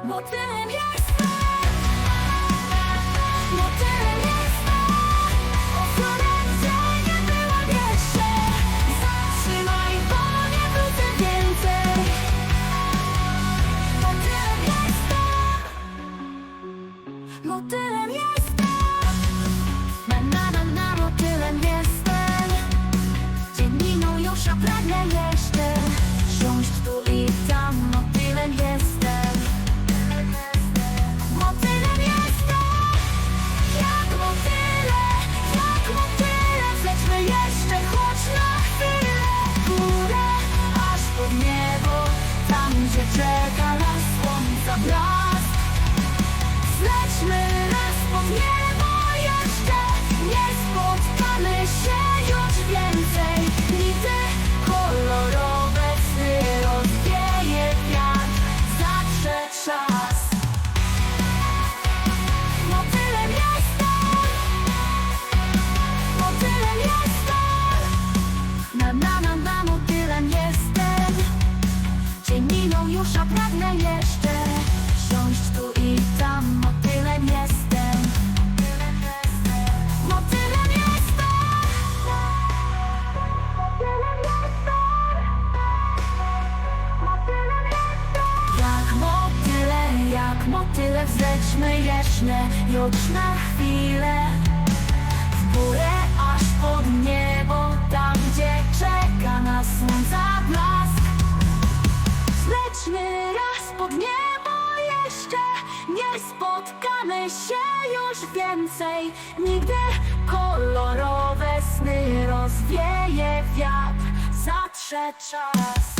Motylem jestem Motylem jestem Ochronę gdzie nie byłam jeszcze Zatrzymaj, bo nie wrócę więcej. Motylem jestem Motylem jestem Na na na na motylem jestem. Dzień minął już, a pragnę jeszcze pod niebo jeszcze Nie spotkamy się już więcej. Nigdy kolorowe sny rozwieje wiatr. Zatrze czas. Motylem jestem Motylem jestem Na na na na motylem jestem Dzień minął już, a pragnę jeszcze Siąść tu i tam, motylem jestem motyle, Wzećmy jeszcze już na chwilę. W górę aż pod niebo Tam gdzie czeka nas słońca blask. Zlećmy raz pod niebo jeszcze Nie spotkamy się już więcej. Nigdy kolorowe sny rozwieje wiatr Zatrze czas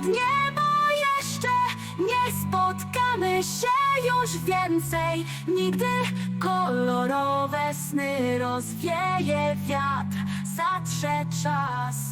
pod niebo jeszcze Nie spotkamy się już więcej. Nigdy kolorowe sny rozwieje wiatr Zatrze czas